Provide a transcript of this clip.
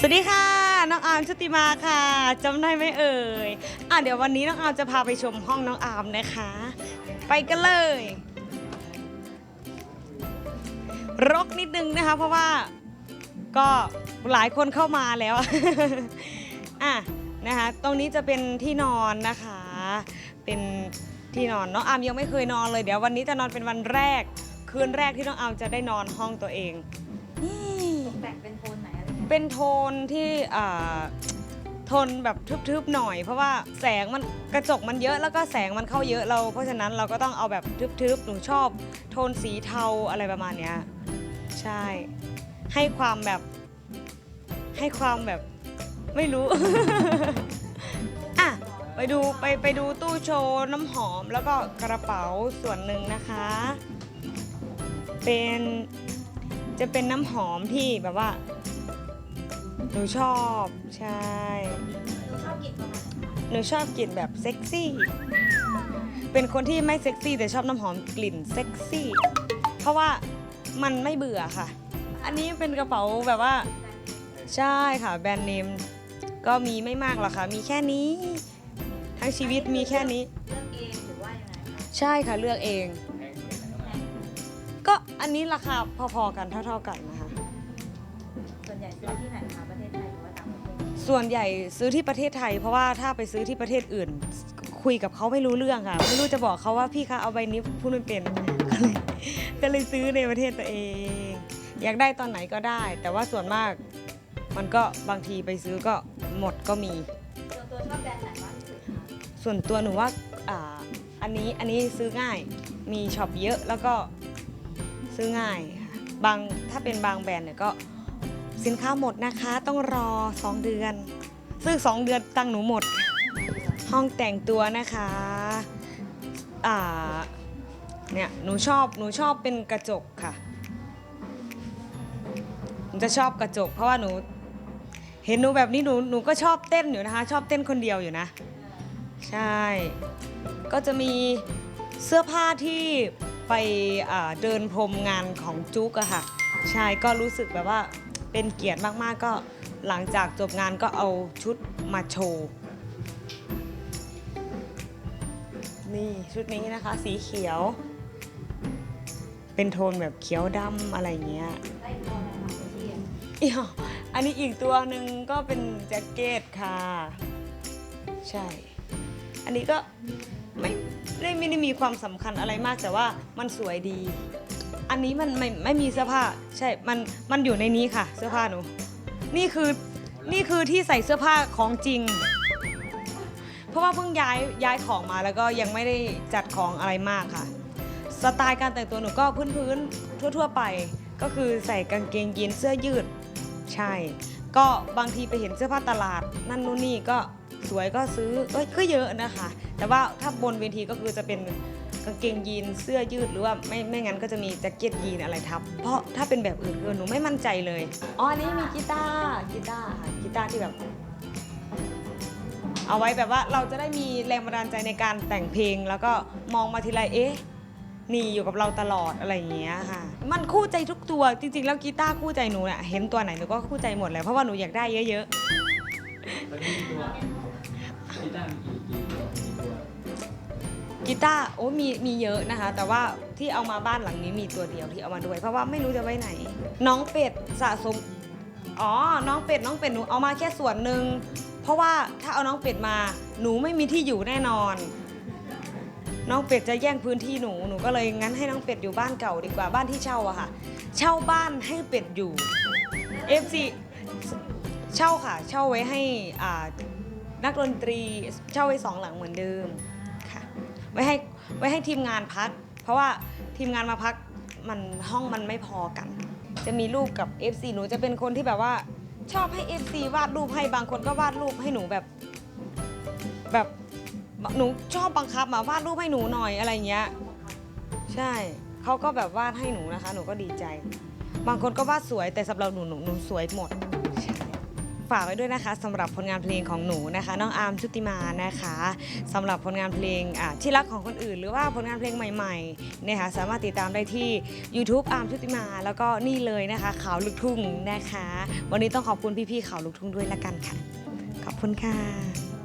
สวัสดีค่ะ น้องอาร์มชุติมาค่ะจำได้ไหมเอ่ยอะเดี๋ยววันนี้น้องอาร์มจะพาไปชมห้องน้องอาร์มนะคะ ไปกันเลย รกนิดนึงนะคะ เพราะว่าก็หลายคนเข้ามาแล้วอะนะคะ ตรงนี้จะเป็นที่นอนนะคะ เป็นที่นอนน้องอาร์มยังไม่เคยนอนเลยเดี๋ยววันนี้จะนอนเป็นวันแรก คืนแรกที่น้องอาร์มจะได้นอนห้องตัวเองนี่ เป็นโทนที่อ่าโทนแบบทึบๆหน่อย เพราะว่าแสงมันกระจกมันเยอะแล้วก็แสงมันเข้าเยอะเรา เพราะฉะนั้นเราก็ต้องเอาแบบทึบๆหนูชอบ โทนสีเทาอะไรประมาณเนี้ยใช่ ให้ความแบบ ให้ความแบบไม่รู้ อะไปดูไปไปดูตู้โชว์น้ำหอมแล้วก็กระเป๋าส่วนหนึ่งนะคะ เป็นจะเป็นน้ำหอมที่แบบว่า หนูชอบใช่ หนูชอบกลิ่นประมาณหนูชอบกลิ่นแบบเซ็กซี่ เป็นคนที่ไม่เซ็กซี่แต่ชอบน้ำหอมกลิ่นเซ็กซี่ เพราะว่ามันไม่เบื่อค่ะ อันนี้เป็นกระเป๋าแบบว่า ใช่ค่ะ แบรนด์เนมก็มีไม่มากหรอกค่ะ มีแค่นี้ ทั้งชีวิตมีแค่นี้ เลือกเองหรือว่ายังไงคะใช่ค่ะเลือกเอง ก็อันนี้ราคาพอๆกันเท่า ๆกันนะคะ วนใหญ่ซื้อที่ไหนคะประเทศไทยหรือว่าต่างประเทศส่วนใหญ่ซื้อที่ประเทศไทย เพราะว่าถ้าไปซื้อที่ประเทศอื่น คุยกับเขาไม่รู้เรื่องค่ะ ไม่รู้จะบอกเขาว่าพี่คะเอาใบนี้พูดไม่เป็นก็เลยก็เลยซื้อในประเทศตัวเอง อยากได้ตอนไหนก็ได้ แต่ว่าส่วนมากมันก็บางทีไปซื้อก็หมดก็มี ส่วนตัวชอบแบรนด์ไหนมากที่สุดคะส่วนตัวหนูว่าอ่าอันนี้อันนี้ซื้อง่ายมีช็อปเยอะแล้วก็ซื้อง่ายค่ะบางถ้าเป็นบางแบรนด์เนี่ยก็ สินค้าหมดนะคะต้องรอ 2 เดือน ซึ่ง 2 เดือนตังค์หนูหมด ห้องแต่งตัวนะคะอ่าเนี่ยหนูชอบหนูชอบเป็นกระจกค่ะหนูจะชอบกระจก เพราะว่าหนู เห็นหนูแบบนี้หนูหนูก็ชอบเต้นอยู่นะคะ ชอบเต้นคนเดียวอยู่นะ ใช่ ก็จะมีเสื้อผ้าที่ไปเดินพรมงานของจุกอะค่ะ ใช่ก็รู้สึกแบบว่า เป็นเกียรติมากๆก็หลังจากจบงานก็เอาชุดมาโชว์ นี่ชุดนี้นะคะสีเขียว เป็นโทนแบบเขียวดำอะไรเงี้ยได้โทนไหนคะที่อีกอันนี้อีกตัวหนึ่งก็เป็นแจ็คเก็ตค่ะ ใช่ อันนี้ก็ไม่ได้ไม่ได้มีความสำคัญอะไรมากแต่ว่ามันสวยดี อันนี้มันไม่ไม่มีเสื้อผ้า ใช่ มันมันอยู่ในนี้ค่ะ เสื้อผ้าหนู นี่คือนี่คือที่ใส่เสื้อผ้าของจริง เพราะว่าเพิ่งย้ายย้ายของมาแล้วก็ยังไม่ได้จัดของอะไรมากค่ะ สไตล์การแต่งตัวหนูก็พื้นๆทั่ว ๆ ไป ก็คือใส่กางเกงยีนเสื้อยืด ใช่ ก็บางทีไปเห็นเสื้อผ้าตลาด นั่นนู่นนี่ก็สวยก็ซื้อเอ้ยก็เยอะนะคะ แต่ว่าถ้าบนเวทีก็คือจะเป็นางเกงยีนเสื้อยืดหรือว่าไม่ไม่งั้นก็จะมีแจ็คเก็ตยีนอะไรทับ เพราะถ้าเป็นแบบอื่นคือหนูไม่มั่นใจเลยอ๋ออันนี้มีกีตาร์กีตาร์ค่ะกีตาร์ที่แบบ เอาไว้แบบว่าเราจะได้มีแรงบันดาลใจในการแต่งเพลง แล้วก็มองมาทีไรเอ๊ะนี่อยู่กับเราตลอดอะไรอย่างเงี้ยค่ะ มันคู่ใจทุกตัวจริงๆ แล้วกีตาร์คู่ใจหนูเนี่ยเห็นตัวไหนหนูก็คู่ใจหมดเลยเพราะว่าหนูอยากได้เยอะต กีตาร์โอ้มีมีเยอะนะคะ แต่ว่าที่เอามาบ้านหลังนี้มีตัวเดียวที่เอามาด้วย เพราะว่าไม่รู้จะไว้ไหน น้องเป็ดสะสมอ๋อ น้องเป็ดน้องเป็ดหนูเอามาแค่ส่วนหนึ่งเพราะว่าถ้าเอาน้องเป็ดมาหนูไม่มีที่อยู่แน่นอน น้องเป็ดจะแย่งพื้นที่หนูหนูก็เลยงั้นให้น้องเป็ดอยู่บ้านเก่าดีกว่าบ้านที่เช่าอะค่ะ เช่าบ้านให้เป็ดอยู่ FC เช่าค่ะ เช่าไว้ให้อ่านักดนตรีเช่าไว้สองหลังเหมือนเดิมค่ะ ไว้ให้ไว้ให้ทีมงานพัก เพราะว่าทีมงานมาพักมันห้องมันไม่พอกัน จะมีรูปกับ FC หนูจะเป็นคนที่แบบว่า ชอบให้ FC วาดรูปให้บางคนก็วาดรูปให้หนูแบบ แบบหนูชอบบังคับมาวาดรูปให้หนูหน่อยอะไรเงี้ยใช่เขาก็แบบวาดให้หนูนะคะ หนูก็ดีใจ บางคนก็วาดสวยแต่สำหรับหนูหนูหนูสวยหมด ฝากไว้ด้วยนะคะสำหรับผลงานเพลงของหนูนะคะ น้องอาร์มชุติมานะคะสำหรับผลงานเพลงที่รักของคนอื่น หรือว่าผลงานเพลงใหม่ๆเนี่ยค่ะสามารถติดตามได้ที่ YouTube อาร์มชุติมา แล้วก็นี่เลยนะคะข่าวลูกทุ่งนะคะ วันนี้ต้องขอบคุณพี่ๆข่าวลูกทุ่งด้วยละกันค่ะ ขอบคุณค่ะ